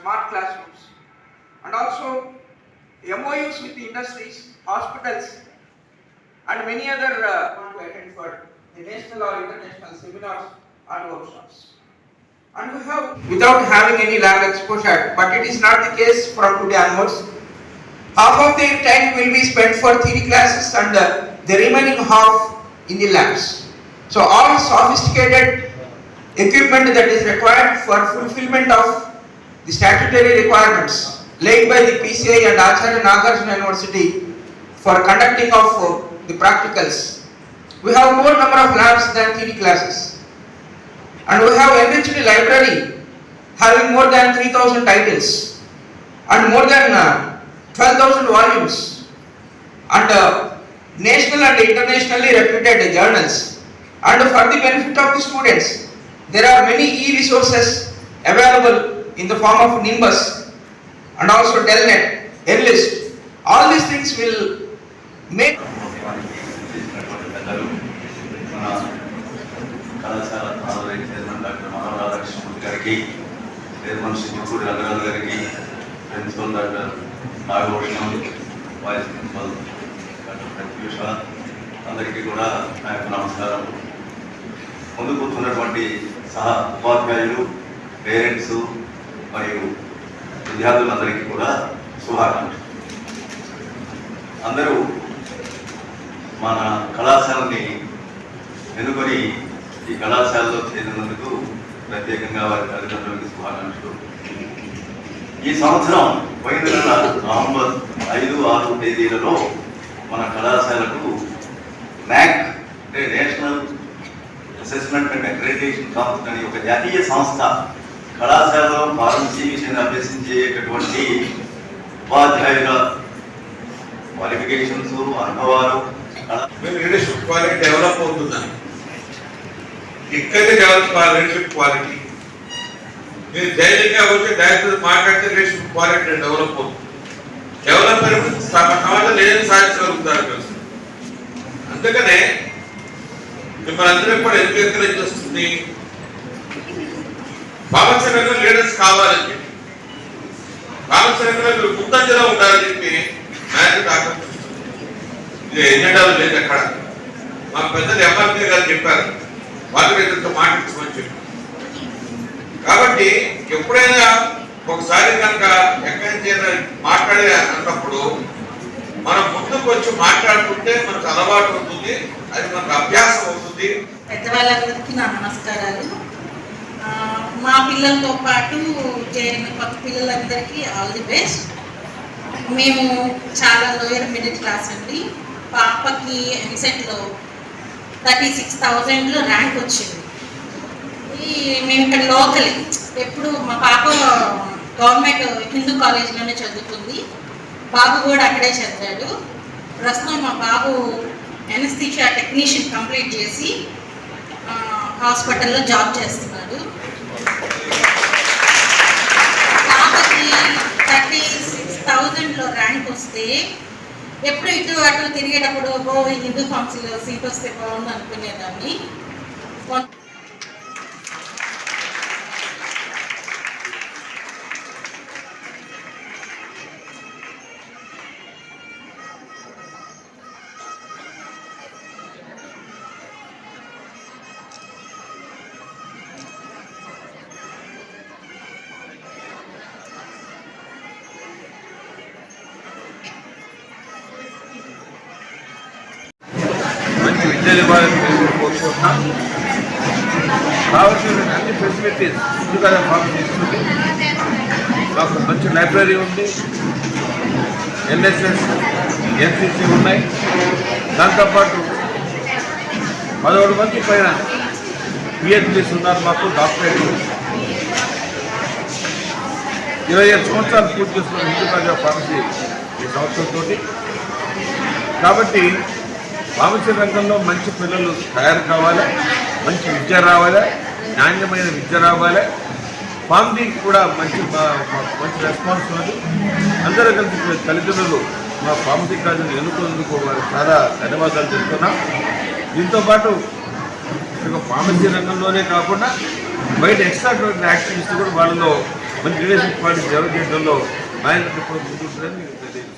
smart classrooms and also MOUs with industries, hospitals and many other uh, to attend for the national or international seminars and workshops. And we have, without having any lab exposure, but it is not the case from today onwards. Half of their time will be spent for theory classes and uh, the remaining half in the labs. So all sophisticated equipment that is required for fulfillment of the statutory requirements laid by the PCI and Acharya Nagarjuna University for conducting of uh, the practicals. We have more number of labs than theory classes. And we have enriched library having more than 3000 titles and more than uh, 12,000 volumes and uh, national and internationally reputed journals. And for the benefit of the students, there are many e-resources available in the form of Nimbus and also Delnet, Enlist. All these things will make కళాశాల ఆదరణ chairman doctor Manohar గారికి chairman Shri Mukkuri Rangaraju గారికి principal doctor Nagabhushanam vice principal doctor Pratyusha అందరికీ కూడా నా యొక్క నమస్కారం ముందు కూర్చున్నటువంటి సహ ఉపాధ్యాయులు పేరెంట్స్ మరియు విద్యార్థులందరికీ కూడా శుభాకాంక్షలు. అందరూ మన కళాశాలని ఎన్నుకొని ఈ కళాశాలలో చేరినందుకు ప్రత్యేకంగా వారి తల్లిదండ్రులకి శుభాకాంక్షలు. ఈ సంవత్సరం పోయిన నెల నవంబర్ ఐదు ఆరు తేదీలలో మన కళాశాలకు న్యాక్ అంటే నేషనల్ అసెస్మెంట్ అండ్ అక్రెడిటేషన్ సంస్థ అని ఒక జాతీయ సంస్థ కళాశాలలో ఫార్మసీ విషయాన్ని అభ్యసించేటటువంటి ఉపాధ్యాయుల క్వాలిఫికేషన్స్ అనుభవాలు లీడర్షిప్ క్వాలిటీ డెవలప్ అవుతుందని ఇక్కడే డెవలప్ లీడర్షిప్ క్వాలిటీ మీరు ధైర్యంగా వచ్చి డైరెక్టర్ మాట్లాడితే లీడర్షిప్ క్వాలిటీ డెవలప్ అవుతుంది. డెవలప్ అయినప్పుడు సమ- ఏం సాధించగలుగుతారు కలిసి అందుకనే మిమ్మల్ని అందరికీ కూడా ఎందుకు ఎక్కడ వస్తుంది భావచరంగా లీడర్స్ కావాలని చెప్పి. భావచరంగా మీరు ముందంజలో ఉండాలని చెప్పి నాయకుడు ఆకాంక్షిస్తుంది ఇది ఎజెండాలో లేదు అక్కడ మా పెద్దలు ఎంఆర్పీ గారు చెప్పారు. వాళ్ళు ఇద్దరితో మాట్లాడుకోమని చెప్పి. కాబట్టి ఎప్పుడైనా ఒకసారి కనుక ఎక్కడి మాట్లాడే అన్నప్పుడు మనం ముందుకు వచ్చి మాట్లాడుతుంటే మనకు అలవాటు అవుతుంది అది మనకు అభ్యాసం అవుతుంది. పెద్దవాళ్ళందరికీ నా నమస్కారాలు. పిల్లలతో పాటు చేరిన కొత్త పిల్లలందరికీ ఆల్ ది బెస్ట్. మేము చాలా లోయర్ మిడిల్ క్లాస్ అండి. పాపకి ఎంసెట్లో థర్టీ సిక్స్ థౌజండ్లో ర్యాంక్ వచ్చింది. మేము ఇక్కడ లోకల్ ఎప్పుడు మా పాప గవర్నమెంట్ హిందూ కాలేజ్లోనే చదువుతుంది. బాబు కూడా అక్కడే చదివాడు. ప్రస్తుతం మా బాబు ఎనస్థిషియా టెక్నీషియన్ కంప్లీట్ చేసి హాస్పిటల్లో జాబ్ చేస్తున్నాడు పాపకి థర్టీ సిక్స్ థౌజండ్లో ర్యాంక్ వస్తే ఎప్పుడు ఇటు అటు తిరిగేటప్పుడు ఓ హిందూ కౌన్సిల్ సీట్ వస్తే బాగుంది అనుకునేదాన్ని. కొన్- కోరుకుంటున్నాం కావాల్సిన అన్ని ఫెసిలిటీస్ ముందుగా మాకు తీసుకుంది. మాకు మంచి లైబ్రరీ ఉంది. ఎన్ఎస్ఎస్ ఎన్సిసి ఉన్నాయి. దాంతోపాటు పదకొండు మంది పైన పిహెచ్డీస్ ఉన్నారు మాకు డాక్టరేట్. ఇరవై ఐదు సంవత్సరాలు పూర్తి చేస్తున్న హిందూ ప్రజా పాలసీ ఈ సంవత్సరంతో కాబట్టి వామస్య రంగంలో మంచి పిల్లలు తయారు కావాలి మంచి విద్య రావాలి నాణ్యమైన విద్య రావాలి. ఫార్మసీకి కూడా మంచి మంచి రెస్పాన్స్ ఉంది అందరూ కలిసి తల్లిదండ్రులు మా ఫార్మసీ కాదని ఎన్నుకున్నందుకు చాలా ధన్యవాదాలు చెప్తున్నాం. దీంతో పాటు ఇక ఫార్మసీ రంగంలోనే కాకుండా బయట ఎక్స్ట్రా యాక్టివిటీస్ కూడా వాళ్ళలో మంచి రిలేషన్ పార్టీ డెవలప్ చేయడంలో ఆయన ముందుంటుందని మీకు తెలియదు